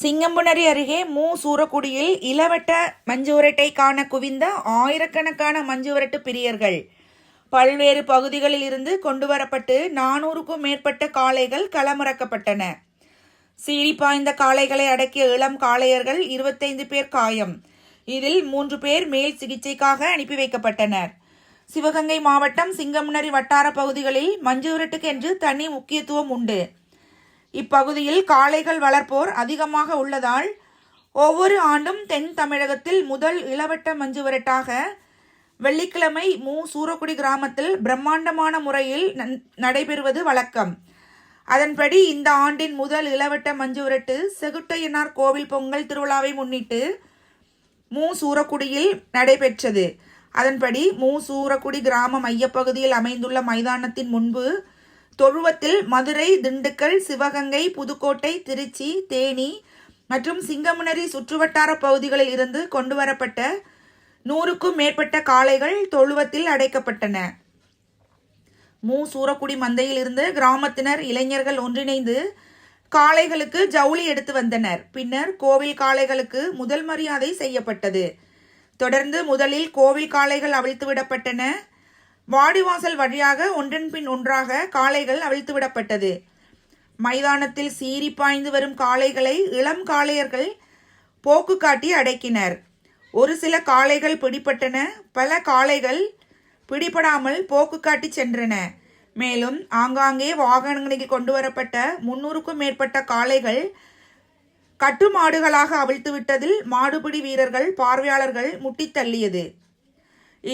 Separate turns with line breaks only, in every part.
சிங்கம்புணரி அருகே மூ சூரக்குடியில் இளவட்ட மஞ்சுவரட்டை காண குவிந்த ஆயிரக்கணக்கான மஞ்சுவரட்டு பிரியர்கள். பல்வேறு பகுதிகளில் இருந்து கொண்டு வரப்பட்டு நானூறுக்கும் மேற்பட்ட காளைகள் களமிறக்கப்பட்டன. சீறி பாய்ந்த காளைகளை அடக்கிய இளம் காளையர்கள் இருபத்தைந்து பேர் காயம். இதில் மூன்று பேர் மேல் சிகிச்சைக்காக அனுப்பி வைக்கப்பட்டனர். சிவகங்கை மாவட்டம் சிங்கமுனரி வட்டார பகுதிகளில் மஞ்சுவரட்டுக்கு என்று தனி முக்கியத்துவம் உண்டு. இப்பகுதியில் காளைகள் வளர்ப்போர் அதிகமாக உள்ளதால் ஒவ்வொரு ஆண்டும் தென் தமிழகத்தில் முதல் இளவட்ட மஞ்சுவிரட்டாக வெள்ளிக்கிழமை மு. சூரக்குடி கிராமத்தில் பிரம்மாண்டமான முறையில் நன்- நடைபெறுவது வழக்கம். அதன்படி இந்த ஆண்டின் முதல் இளவட்ட மஞ்சுவிரட்டு செகுட்டையனார் கோவில் பொங்கல் திருவிழாவை முன்னிட்டு மு. சூரக்குடியில் நடைபெற்றது. அதன்படி மு. சூரக்குடி கிராம மையப்பகுதியில் அமைந்துள்ள மைதானத்தின் முன்பு தொழுவத்தில் மதுரை திண்டுக்கல் சிவகங்கை புதுக்கோட்டை திருச்சி தேனி மற்றும் சிங்கமுனரி சுற்றுவட்டார பகுதிகளில் இருந்து கொண்டுவரப்பட்ட நூறுக்கும் மேற்பட்ட காளைகள் தொழுவத்தில் அடைக்கப்பட்டன. மு. சூரக்குடி மந்தையில் இருந்து கிராமத்தினர் இளைஞர்கள் ஒன்றிணைந்து காளைகளுக்கு ஜவுளி எடுத்து வந்தனர். பின்னர் கோவில் காளைகளுக்கு முதல் மரியாதை செய்யப்பட்டது. தொடர்ந்து முதலில் கோவில் காளைகள் அவிழ்த்து விடப்பட்டன. வாடிவாசல் வழியாக ஒன்றன் பின் ஒன்றாக காளைகள் அவிழ்த்து விடப்பட்டது மைதானத்தில் சீறி பாய்ந்து வரும் காளைகளை இளம் காளையர்கள் போக்கு காட்டி அடக்கினர். ஒரு சில காளைகள் பிடிபட்டன பல காளைகள் பிடிபடாமல் போக்கு காட்டி சென்றன. மேலும் ஆங்காங்கே வாகனங்களுக்கு கொண்டு வரப்பட்ட முன்னூறுக்கும் மேற்பட்ட காளைகள் கட்டுமாடுகளாக அவிழ்த்து விட்டதில் மாடுபிடி வீரர்கள் பார்வையாளர்கள் முட்டித் தள்ளியது.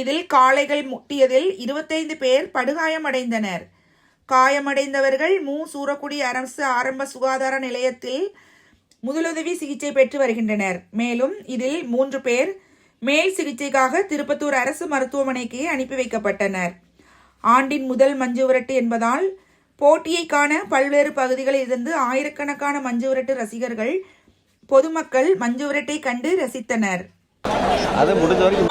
இதில் காளைகள் முட்டியதில் இருபத்தைந்து பேர் படுகாயமடைந்தனர். காயமடைந்தவர்கள் மு. சூரக்குடி அரசு ஆரம்ப சுகாதார நிலையத்தில் முதலுதவி சிகிச்சை பெற்று வருகின்றனர். மேலும் இதில் மூன்று பேர் மேல் சிகிச்சைக்காக திருப்பத்தூர் அரசு மருத்துவமனைக்கு அனுப்பி வைக்கப்பட்டனர். ஆண்டின் முதல் மஞ்சுவிரட்டு என்பதால் போட்டியை காண பல்வேறு பகுதிகளில் இருந்து ஆயிரக்கணக்கான மஞ்சுவிரட்டு ரசிகர்கள் பொதுமக்கள் மஞ்சுவிரட்டை கண்டு ரசித்தனர்.
அது முடிஞ்ச வரைக்கும்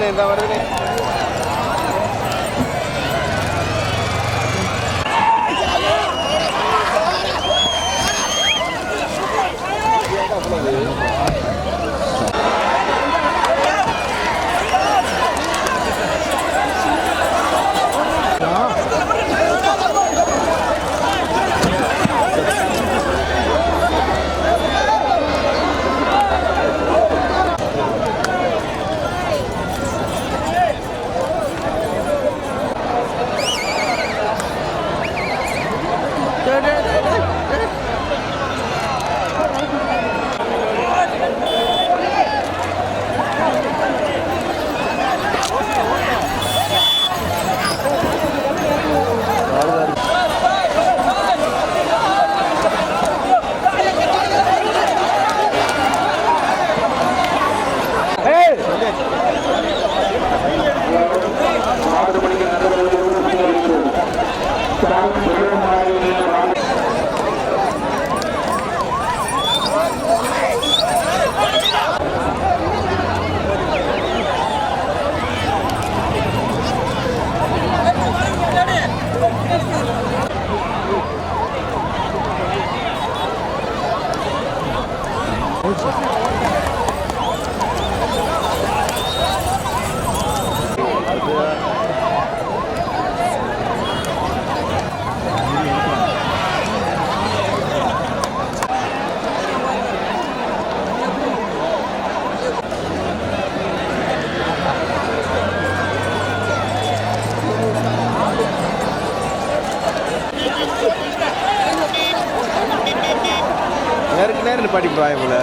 வருதுண்ணே இந்த வருது Thank you. போய் போல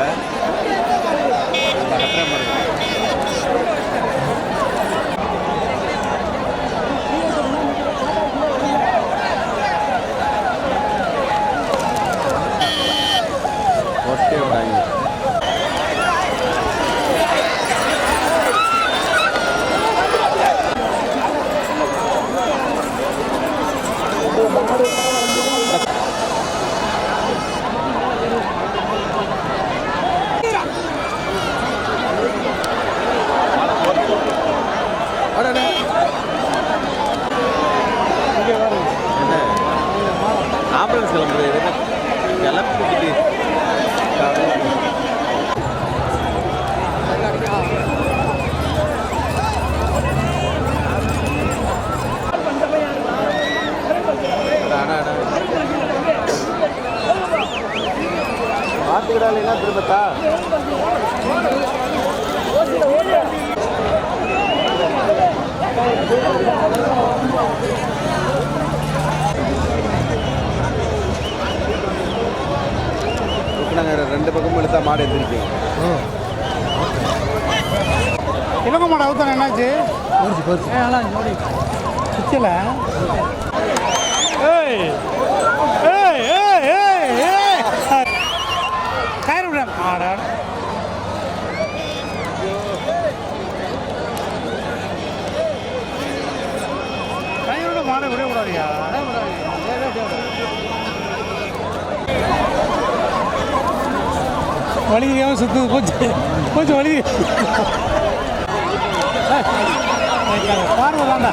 ஆம்புலன்ஸ் கிளம்புறது என்ன? கிளப்பிட்டு பார்த்துக்கிடாது திரும்பத்தா? நாங்கள் ரெண்டு பக்கமும் எடுத்தா மாடு எந்திரிக்கும்.
இலக்க மாடு அவுத்தான என்னாச்சு? போச்சு போச்சு. சுச்சல ஏய் ஏய் ஏய் ஏய் ஏய் கயிறு விட ஆடா கயிறு கூடாதுயா வலிக்காம சுத்துது போச்சு போச்சு வலி பார்வை தாண்டா